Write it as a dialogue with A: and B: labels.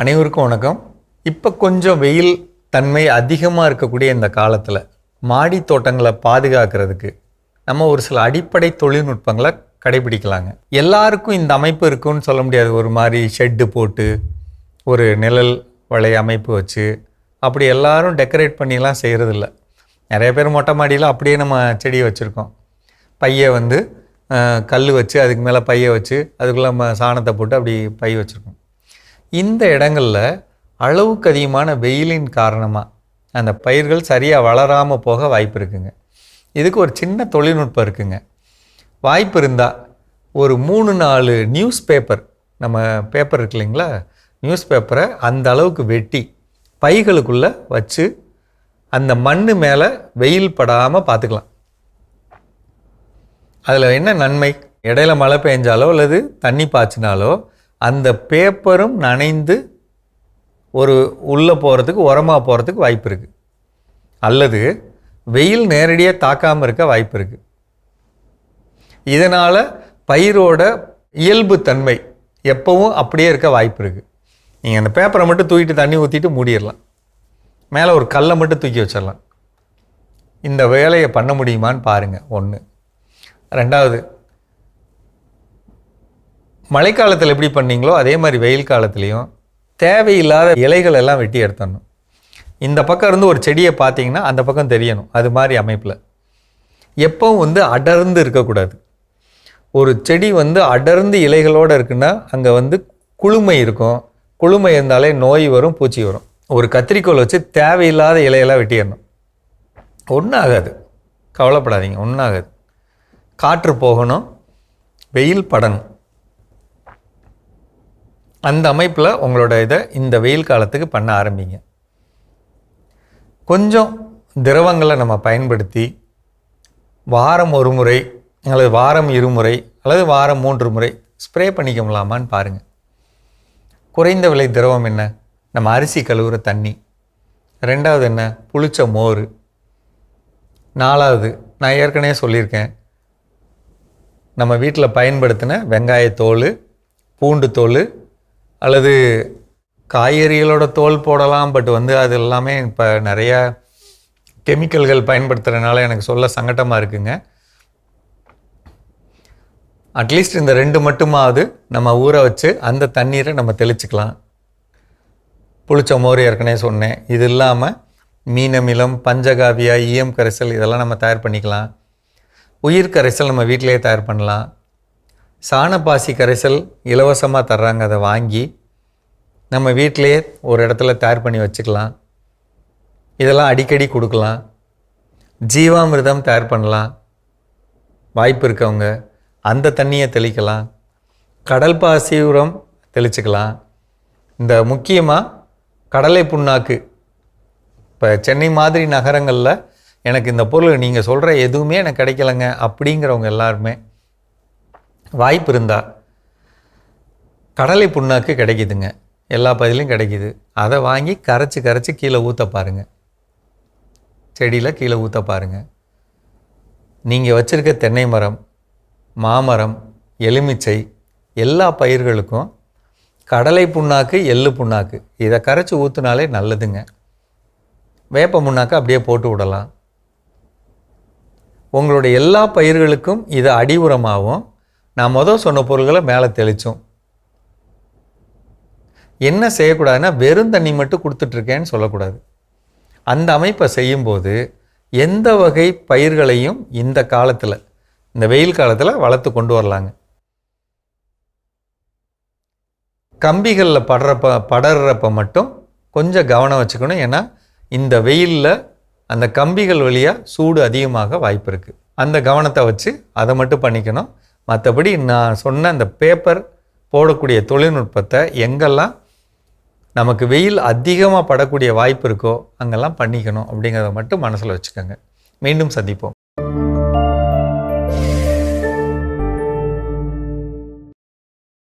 A: அனைவருக்கும் வணக்கம். இப்போ கொஞ்சம் வெயில் தன்மை அதிகமாக இருக்கக்கூடிய இந்த காலத்தில் மாடி தோட்டங்களை பாதுகாக்கிறதுக்கு நம்ம ஒரு சில அடிப்படை தொழில்நுட்பங்களை கடைபிடிக்கலாங்க. எல்லாருக்கும் இந்த அமைப்பு இருக்குன்னு சொல்ல முடியாது. ஒரு மாதிரி ஷெட்டு போட்டு ஒரு நிழல் வலை அமைப்பு வச்சு அப்படி எல்லாரும் டெக்கரேட் பண்ணிலாம் செய்கிறதில்ல நிறைய பேர் மொட்டை மாடியில் அப்படியே நம்ம செடியை வச்சுருக்கோம். பையை வந்து கல் வச்சு அதுக்கு மேலே பையை வச்சு அதுக்குள்ளே நம்ம சாணத்தை போட்டு அப்படி பை வச்சுருக்கோம். இந்த இடங்களில் அளவுக்கு அதிகமான வெயிலின் காரணமாக அந்த பயிர்கள் சரியாக வளராமல் போக வாய்ப்பு இருக்குங்க. இதுக்கு ஒரு சின்ன தொழில்நுட்பம் இருக்குங்க. வாய்ப்பு இருந்தால் ஒரு மூணு நாலு நியூஸ் பேப்பர் நம்ம பேப்பர் இருக்கு இல்லைங்களா? நியூஸ் பேப்பரை அந்த அளவுக்கு வெட்டி பைகளுக்குள்ளே வச்சு அந்த மண் மேலே வெயில் படாமல் பார்த்துக்கலாம் அதில் என்ன நன்மை? இடையில மழை பெஞ்சாலோ அல்லது தண்ணி பாய்ச்சினாலோ அந்த பேப்பரும் நனைந்து ஒரு உள்ளே போகிறதுக்கு உரமாக போகிறதுக்கு வாய்ப்பு இருக்குது அல்லது வெயில் நேரடியாக தாக்காமல் இருக்க வாய்ப்பு இருக்குது இதனால் பயிரோட இயல்பு தன்மை எப்பவும் அப்படியே இருக்க வாய்ப்பு இருக்குது நீங்கள் அந்த பேப்பரை மட்டும் தூக்கிட்டு தண்ணி ஊற்றிட்டு மூடிடலாம். மேலே ஒரு கல்லை மட்டும் தூக்கி வச்சிடலாம். இந்த வேலையை பண்ண முடியுமான்னு பாருங்கள் ஒன்று ரெண்டாவது மழைக்காலத்தில் எப்படி பண்ணீங்களோ அதே மாதிரி வெயில் காலத்துலேயும் தேவையில்லாத இலைகள் எல்லாம் வெட்டி எடுத்துடணும். இந்த பக்கம் இருந்து ஒரு செடியை பார்த்தீங்கன்னா அந்த பக்கம் தெரியணும் அது மாதிரி அமைப்பில். எப்பவும் வந்து அடர்ந்து இருக்கக்கூடாது. ஒரு செடி வந்து அடர்ந்து இலைகளோடு இருக்குன்னா அங்கே வந்து குளுமை இருக்கும். குளுமை இருந்தாலே நோய் வரும் பூச்சி வரும். ஒரு கத்திரிக்கோல் வச்சு தேவையில்லாத இலையெல்லாம் வெட்டிடணும். ஒன்றும் ஆகாது கவலைப்படாதீங்க ஒன்றும் ஆகாது காற்று போகணும் வெயில் படணும். அந்த அமைப்பில் உங்களோட இதை இந்த வெயில் காலத்துக்கு பண்ண ஆரம்பிங்க. கொஞ்சம் திரவங்களை நம்ம பயன்படுத்தி வாரம் ஒரு முறை அல்லது வாரம் இருமுறை அல்லது வாரம் மூன்று முறை ஸ்ப்ரே பண்ணிக்கலாமான்னு பாருங்கள் குறைந்த விலை திரவம் என்ன? நம்ம அரிசி கழுவுற தண்ணி. ரெண்டாவது என்ன? புளிச்ச மோர். நாலாவது நான் ஏற்கனவே சொல்லியிருக்கேன். நம்ம வீட்டில் பயன்படுத்தின வெங்காயத்தோல் பூண்டு தோல் அல்லது காய்கறிகளோட தோல் போடலாம் பட் வந்து அது எல்லாமே இப்போ நிறையா கெமிக்கல்கள் பயன்படுத்துகிறதுனால எனக்கு சொல்ல சங்கட்டமாக இருக்குங்க. அட்லீஸ்ட் இந்த ரெண்டு மட்டுமாவது நம்ம ஊற வச்சு அந்த தண்ணீரை நம்ம தெளிச்சுக்கலாம். புளிச்ச மோர் ஏற்கனவே சொன்னேன். இது இல்லாமல் மீனமிலம் பஞ்சகாவியா ஈயம் கரைசல் இதெல்லாம் நம்ம தயார் பண்ணிக்கலாம். உயிர் கரைசல் நம்ம வீட்டிலேயே தயார் பண்ணலாம். சாணப்பாசி கரைசல் இலவசமாக தர்றாங்க. அதை வாங்கி நம்ம வீட்டிலேயே ஒரு இடத்துல தயார் பண்ணி வச்சுக்கலாம். இதெல்லாம் அடிக்கடி கொடுக்கலாம். ஜீவாமிர்தம் தயார் பண்ணலாம். வாய்ப்பு இருக்கவங்க அந்த தண்ணியை தெளிக்கலாம். கடல் பாசி உரம் தெளிச்சுக்கலாம். இந்த முக்கியமாக கடலை புண்ணாக்கு. இப்போ சென்னை மாதிரி நகரங்களில் எனக்கு இந்த பொருள் நீங்கள் சொல்கிற எதுவுமே எனக்கு கிடைக்கலங்க அப்படிங்கிறவங்க எல்லாருமே. வாய்ப்பு இருந்தால் கடலை புண்ணாக்கு கிடைக்குதுங்க. எல்லா பகுதியிலையும் கிடைக்குது. அதை வாங்கி கரைச்சி கரைச்சி கீழே ஊற்ற பாருங்கள் செடியில் கீழே ஊற்ற பாருங்கள் நீங்கள் வச்சுருக்க தென்னை மரம் மாமரம் எலுமிச்சை எல்லா பயிர்களுக்கும் கடலை புண்ணாக்கு எள்ளு புண்ணாக்கு இதை கரைச்சி ஊற்றுனாலே நல்லதுங்க. வேப்ப முன்னாக்க அப்படியே போட்டு விடலாம். உங்களுடைய எல்லா பயிர்களுக்கும் இது அடி உரமாகவும் நான் மொதல் சொன்ன பொருள்களை மேலே தெளித்தோம் என்ன செய்யக்கூடாதுன்னா வெறும் தண்ணி மட்டும் கொடுத்துட்ருக்கேன்னு சொல்லக்கூடாது. அந்த அமைப்பை செய்யும்போது எந்த வகை பயிர்களையும் இந்த காலத்தில் இந்த வெயில் காலத்தில் வளர்த்து கொண்டு வரலாங்க. கம்பிகளில் படுறப்ப படறப்ப மட்டும் கொஞ்சம் கவனம் வச்சுக்கணும். ஏன்னா இந்த வெயிலில் அந்த கம்பிகள் வழியாக சூடு அதிகமாக வாய்ப்பு இருக்குது அந்த கவனத்தை வச்சு அதை மட்டும் பண்ணிக்கணும். மற்றபடி நான் சொன்ன அந்த பேப்பர் போடக்கூடிய தொழில்நுட்பத்தை எங்கெல்லாம் நமக்கு வெயில் அதிகமாக படக்கூடிய வாய்ப்பு இருக்கோ அங்கெல்லாம் பண்ணிக்கணும் அப்படிங்கிறத மட்டும் மனசில் வச்சுக்கோங்க. மீண்டும் சந்திப்போம்.